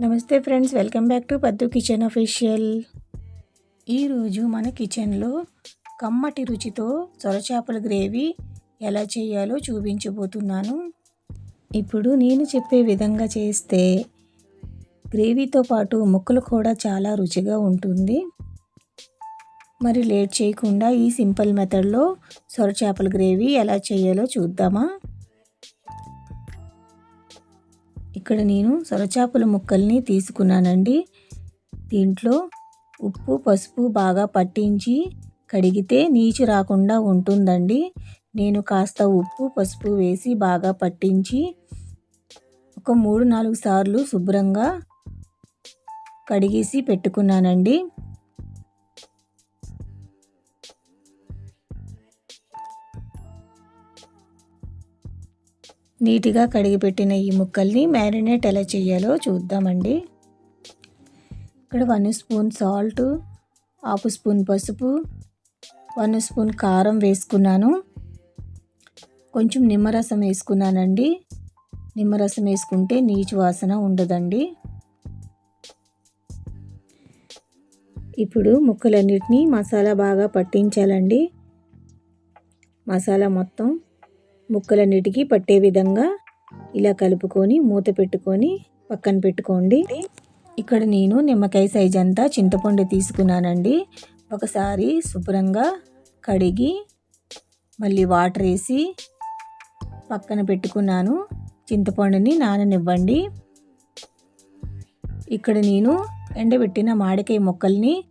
నమస్తే friends welcome back to Paddu kitchen official. ఈరోజు మన కిచెన్లో కమ్మటి రుచితో సొరచేపల గ్రేవీ ఎలా చేయాలో చూపించబోతున్నాను. ఇప్పుడు నేను చెప్పే విధంగా చేస్తే గ్రేవీతో పాటు ముక్కలు కూడా చాలా రుచిగా ఉంటుంది. మరి లేట్ చేయకుండా ఈ సింపుల్ మెథడ్లో సొరచేపల గ్రేవీ ఎలా చేయాలో చూద్దామా? ఇక్కడ నేను సొరచాపల ముక్కల్ని తీసుకున్నానండి. దీంట్లో ఉప్పు పసుపు బాగా పట్టించి కడిగితే నీచు రాకుండా ఉంటుందండి. నేను కాస్త ఉప్పు పసుపు వేసి బాగా పట్టించి ఒక మూడు నాలుగు సార్లు శుభ్రంగా కడిగేసి పెట్టుకున్నానండి. నీట్గా కడిగిపెట్టిన ఈ ముక్కల్ని మ్యారినేట్ ఎలా చేయాలో చూద్దామండి. ఇక్కడ one spoon salt half spoon పసుపు వన్ స్పూన్ కారం వేసుకున్నాను. కొంచెం నిమ్మరసం వేసుకున్నానండి. నిమ్మరసం వేసుకుంటే నీచు వాసన ఉండదండి. ఇప్పుడు ముక్కలన్నిటినీ మసాలా బాగా పట్టించాలండి. మసాలా మొత్తం ముక్కలన్నిటికీ పట్టే విధంగా ఇలా కలుపుకొని మూత పెట్టుకొని పక్కన పెట్టుకోండి. ఇక్కడ నేను నిమ్మకాయ సైజ్ అంతా చింతపండు తీసుకున్నానండి. ఒకసారి శుభ్రంగా కడిగి మళ్ళీ వాటర్ వేసి పక్కన పెట్టుకున్నాను. చింతపండుని నాననివ్వండి. ఇక్కడ నేను ఎండబెట్టిన మామిడికాయ మొక్కల్ని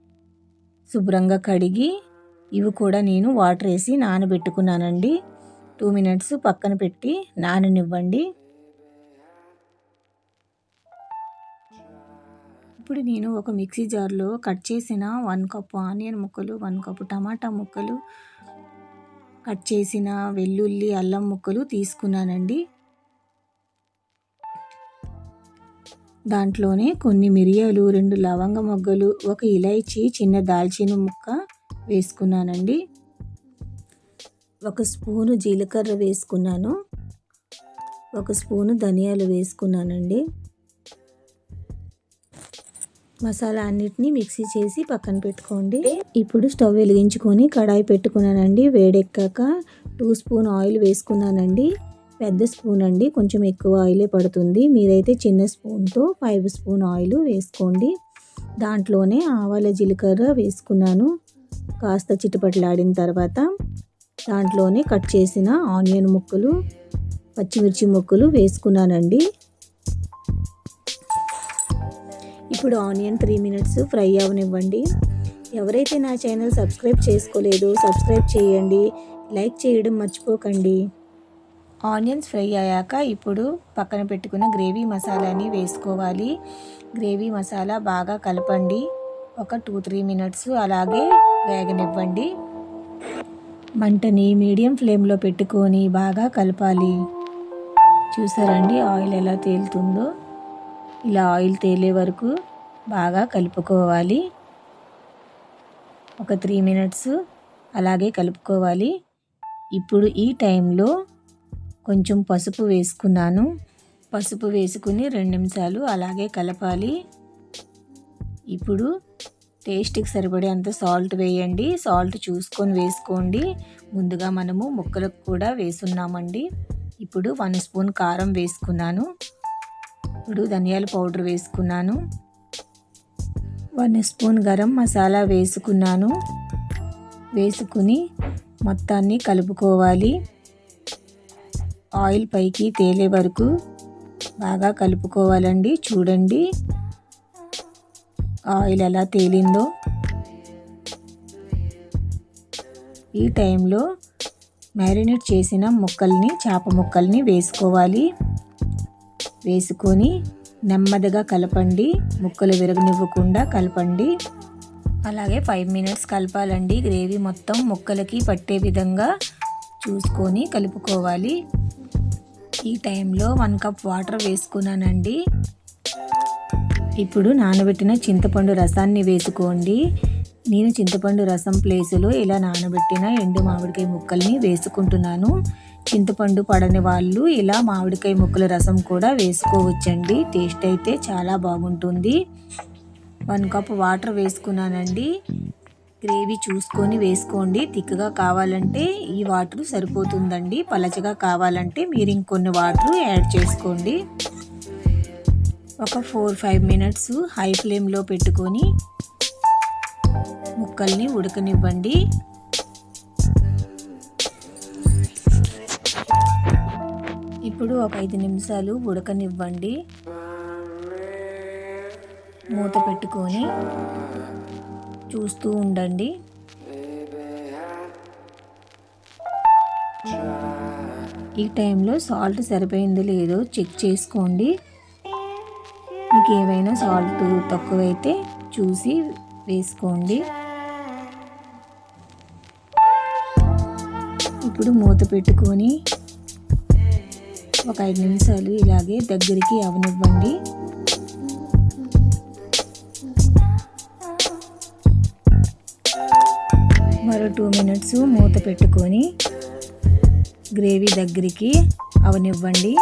శుభ్రంగా కడిగి ఇవి కూడా నేను వాటర్ వేసి నానబెట్టుకున్నానండి. టూ మినిట్స్ పక్కన పెట్టి నాననివ్వండి. ఇప్పుడు నేను ఒక మిక్సీ జార్లో కట్ చేసిన వన్ కప్పు ఆనియన్ ముక్కలు వన్ కప్పు టమాటా ముక్కలు కట్ చేసిన వెల్లుల్లి అల్లం ముక్కలు తీసుకున్నానండి. దాంట్లోనే కొన్ని మిరియాలు రెండు లవంగ మొగ్గలు ఒక ఇలైచి చిన్న దాల్చిన ముక్క వేసుకున్నానండి. ఒక స్పూను జీలకర్ర వేసుకున్నాను. ఒక స్పూను ధనియాలు వేసుకున్నానండి. మసాలా అన్నిటినీ మిక్సీ చేసి పక్కన పెట్టుకోండి. ఇప్పుడు స్టవ్ వెలిగించుకొని కడాయి పెట్టుకున్నానండి. వేడెక్కాక టూ స్పూన్ ఆయిల్ వేసుకున్నానండి. పెద్ద స్పూన్ అండి కొంచెం ఎక్కువ ఆయిలే పడుతుంది. మీరైతే చిన్న స్పూన్తో ఫైవ్ స్పూన్ ఆయిల్ వేసుకోండి. దాంట్లోనే ఆవాల జీలకర్ర వేసుకున్నాను. కాస్త చిటపట్లాడిన తర్వాత దాంట్లోనే కట్ చేసిన ఆనియన్ ముక్కలు పచ్చిమిర్చి ముక్కలు వేసుకున్నానండి. ఇప్పుడు ఆనియన్ త్రీ మినిట్స్ ఫ్రై అవనివ్వండి. ఎవరైతే నా ఛానల్ సబ్స్క్రైబ్ చేసుకోలేదో సబ్స్క్రైబ్ చేయండి. లైక్ చేయడం మర్చిపోకండి. ఆనియన్స్ ఫ్రై అయ్యాక ఇప్పుడు పక్కన పెట్టుకున్న గ్రేవీ మసాలాని వేసుకోవాలి. గ్రేవీ మసాలా బాగా కలపండి. ఒక టూ త్రీ మినిట్స్ అలాగే వేగనివ్వండి. మంటని మీడియం ఫ్లేమ్లో పెట్టుకొని బాగా కలపాలి. చూసారండి ఆయిల్ ఎలా తేలుతుందో? ఇలా ఆయిల్ తేలే వరకు బాగా కలుపుకోవాలి. ఒక త్రీ మినిట్స్ అలాగే కలుపుకోవాలి. ఇప్పుడు ఈ టైంలో కొంచెం పసుపు వేసుకున్నాను. పసుపు వేసుకుని రెండు నిమిషాలు అలాగే కలపాలి. ఇప్పుడు టేస్ట్కి సరిపడేంత సాల్ట్ వేయండి. సాల్ట్ చూసుకొని వేసుకోండి. ముందుగా మనము ముక్కలకు కూడా వేసున్నామండి. ఇప్పుడు వన్ స్పూన్ కారం వేసుకున్నాను. ఇప్పుడు ధనియాల పౌడర్ వేసుకున్నాను. వన్ స్పూన్ గరం మసాలా వేసుకున్నాను. వేసుకుని మొత్తాన్ని కలుపుకోవాలి. ఆయిల్ పైకి తేలే వరకు బాగా కలుపుకోవాలండి. చూడండి. ఆయిల్ ఎలా తేలిందో ఈ టైంలో మ్యారినేట్ చేసిన ముక్కల్ని చేప ముక్కల్ని వేసుకోవాలి. వేసుకొని నెమ్మదిగా కలపండి. ముక్కలు విరగనివ్వకుండా కలపండి. అలాగే ఫైవ్ మినిట్స్ కలపాలండి. గ్రేవీ మొత్తం ముక్కలకి పట్టే విధంగా చూసుకొని కలుపుకోవాలి. ఈ టైంలో వన్ కప్ వాటర్ వేసుకున్నానండి. ఇప్పుడు నానబెట్టిన చింతపండు రసాన్ని వేసుకోండి. నేను చింతపండు రసం ప్లేసులో ఇలా నానబెట్టిన ఎండు మామిడికాయ ముక్కల్ని వేసుకుంటున్నాను. చింతపండు పడని వాళ్ళు ఇలా మామిడికాయ ముక్కల రసం కూడా వేసుకోవచ్చండి. టేస్ట్ అయితే చాలా బాగుంటుంది. వన్ కప్ వాటర్ వేసుకున్నానండి. గ్రేవీ చూసుకొని వేసుకోండి. థిక్గా కావాలంటే ఈ వాటర్ సరిపోతుందండి. పలచగా కావాలంటే మీరు ఇంకొన్ని వాటర్ యాడ్ చేసుకోండి. ఒక ఫోర్ ఫైవ్ మినిట్స్ హై ఫ్లేమ్లో పెట్టుకొని ముక్కల్ని ఉడకనివ్వండి. ఇప్పుడు ఒక ఐదు నిమిషాలు ఉడకనివ్వండి. మూత పెట్టుకొని చూస్తూ ఉండండి. ఈ టైంలో సాల్ట్ సరిపోయిందో లేదో చెక్ చేసుకోండి. మీకు ఏవైనా సాల్ట్ తక్కువైతే చూసి వేసుకోండి. ఇప్పుడు మూత పెట్టుకొని ఒక ఐదు నిమిషాలు ఇలాగే దగ్గరికి అవనివ్వండి. మరో టూ మినిట్స్ మూత పెట్టుకొని గ్రేవీ దగ్గరికి అవనివ్వండి.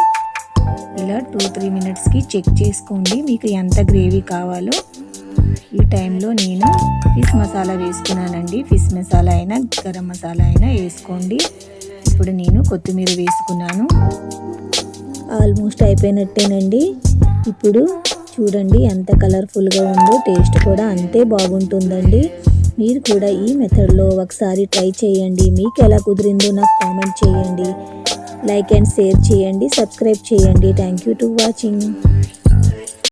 ఇలా టూ త్రీ మినిట్స్కి చెక్ చేసుకోండి మీకు ఎంత గ్రేవీ కావాలో. ఈ టైంలో నేను ఫిష్ మసాలా వేసుకున్నానండి. ఫిష్ మసాలా అయినా గరం మసాలా అయినా వేసుకోండి. ఇప్పుడు నేను కొత్తిమీర వేసుకున్నాను. ఆల్మోస్ట్ అయిపోయినట్టేనండి. ఇప్పుడు చూడండి ఎంత కలర్ఫుల్గా ఉందో టేస్ట్ కూడా అంతే బాగుంటుందండి. మీరు కూడా ఈ మెథడ్లో ఒకసారి ట్రై చేయండి. మీకు ఎలా కుదిరిందో నాకు కామెంట్ చేయండి. లైక్ అండ్ షేర్ చేయండి. సబ్స్క్రైబ్ చేయండి. Thank you to watching